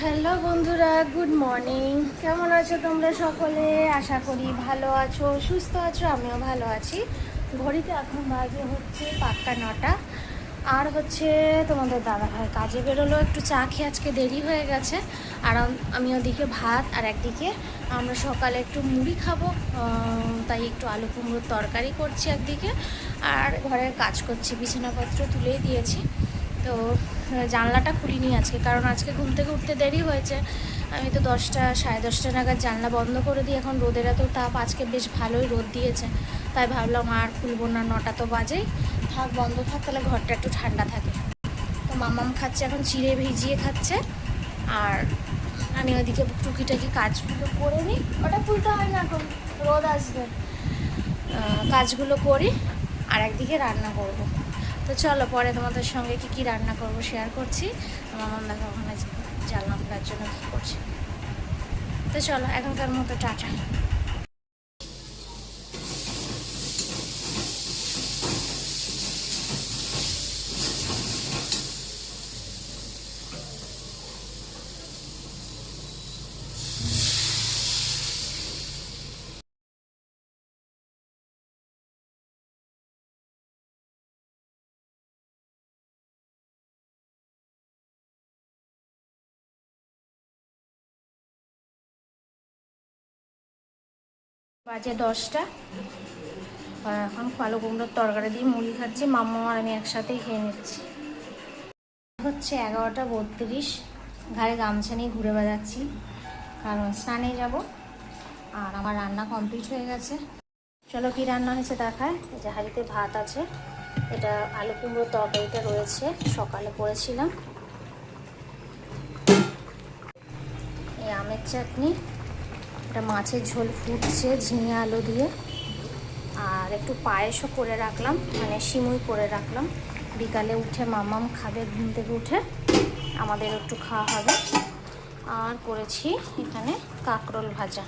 Hello বন্ধুরা, good morning. কেমন আছো তোমরা সকলে? আশা করি ভালো আছো, সুস্থ আছো, আমিও ভালো আছি। ঘড়িতে এখন বাজে হচ্ছে পাক্কা নটা। আর হচ্ছে তোমাদের দাদা ভাই কাজে বেরোলো, একটু চা খেয়ে আজকে দেরি হয়ে গেছে। আর আম- ওদিকে ভাত আর একদিকে আমরা সকালে একটু মুড়ি খাব তাই একটু আলু কুমড়োর তরকারি করছি একদিকে। আর ঘরের কাজ করছি, বিছানাপত্র তুলেই দিয়েছি। তো জানলাটা খুলিনি আজকে, কারণ আজকে ঘুম থেকে উঠতে দেরি হয়েছে। আমি তো দশটা, সাড়ে দশটা নাগাদ জানলা বন্ধ করে দিই, এখন রোদের এত তাপ, আজকে বেশ ভালোই রোদ দিয়েছে। তাই ভাবলাম আর খুলবো না, নটা তো বাজেই। থাক, বন্ধ থাক, তাহলে ঘরটা একটু ঠান্ডা থাকে। তো মামাম খাচ্ছে, এখন চিড়ে ভিজিয়ে খাচ্ছে। আর আমি ওইদিকে টুকিটাকি কাজগুলো করে নিই। ওটা খুলতে হয় না এখন, রোদ আসবে। কাজগুলো করি, আর একদিকে রান্না করব। তো চলো পরে তোমাদের সঙ্গে কি কি রান্না করব শেয়ার করছি। আমার মন দেখো ওখানে জানলাম জন্য কী করছি। তো চলো এখনকার মতো টাটা। বাজে দশটা। আর এখন কালো কুমড়োর তরকারি দিয়ে মুড়ি খাচ্ছি। মাম্মা আর আমি একসাথেই খেয়ে নিচ্ছি। হচ্ছে এগারোটা বত্রিশ। ঘাড়ে গামছা নিয়ে ঘুরে বেড়াচ্ছি। কারণ স্নানে যাব। আর আমার রান্না কমপ্লিট হয়ে গেছে। চলো কি রান্না হয়েছে দেখায়। এই যে হাঁড়িতে ভাত আছে। এটা আলু কুমড়োর তরকারিটা রয়েছে। সকালে করেছিলাম। এই আমের চাটনি। এটা মাছের ঝোল ফুটছে ঝিঙে আলু দিয়ে। আর একটু পায়েসও করে রাখলাম মানে সিমুই করে রাখলাম। বিকালে উঠে মামাম খাবে, ঘুম থেকে উঠে আমাদের একটু খাওয়া হবে। আর করেছি এখানে কাঁকরোল ভাজা।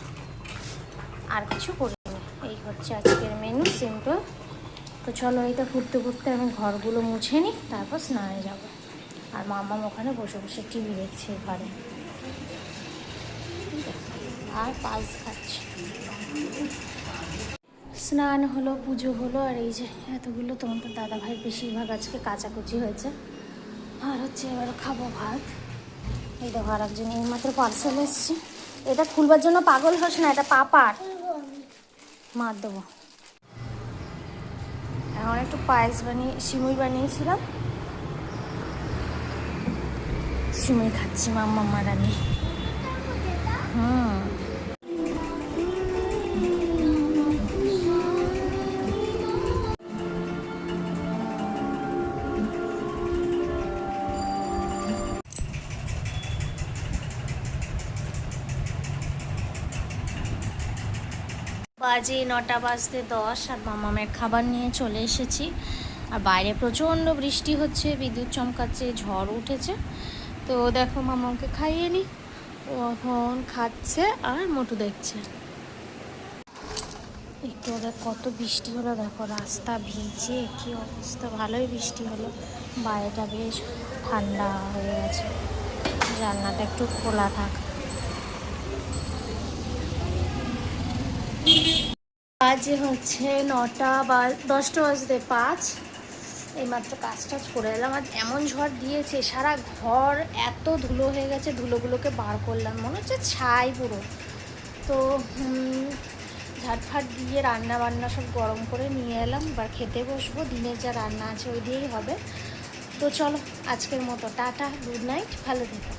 আর কিছু করিনি। এই হচ্ছে আজকের মেনু সিম্পল তো চলো এইটা ফুটতে ফুটতে আমি ঘরগুলো মুছে নিই, তারপর স্নানে যাব। আর মামাম ওখানে বসে বসে টিভি দেখছে ঘরে আর পালস খাচ্ছি। স্নান হলো, পুজো হলো, আর এই যে এতগুলো তোমাদের দাদা ভাই বেশিরভাগ আজকে কাচাকুচি হয়েছে। আর হচ্ছে এবার খাব ভাত। এই দেখো আর একজন এইমাত্র পার্সেল এসছে। এটা খুলবার জন্য পাগল হোস না, এটা পাপার। মার দেবো। এখন একটু পায়েস বানিয়ে, সিমুই বানিয়েছিলাম। সিমুই খাচ্ছি, মাম্মা, মারানি। হুম। বাজে নটা বাজতে দশ, আর মামামের খাবার নিয়ে চলে এসেছি। আর বাইরে প্রচণ্ড বৃষ্টি হচ্ছে, বিদ্যুৎ চমকাচ্ছে, ঝড় উঠেছে। তো দেখো মামাকে খাইয়ে নি, ও এখন খাচ্ছে আর মোটু দেখছে। একটু ওদের কত বৃষ্টি হলো, দেখো রাস্তা ভিজে, কি অবস্থা, ভালোই বৃষ্টি হলো। বাইরেটা বেশ ঠান্ডা হয়ে গেছে। জানলাটা একটু খোলা থাক। বাজে হচ্ছে নটা বা দশটা বাজতে পাঁচ। এইমাত্র কাজ টাজ করে এলাম। আর এমন ঝড় দিয়েছে, সারা ঘর এত ধুলো হয়ে গেছে, ধুলোগুলোকে বার করলাম। মনে হচ্ছে ছাই পুরো। তো ঝাটফাট দিয়ে রান্না বান্না সব গরম করে নিয়ে এলাম। এবার খেতে বসবো। দিনের যা রান্না আছে ওই দিয়েই হবে। তো চলো, আজকের মতো। Tata, good night. ভালো থেকো।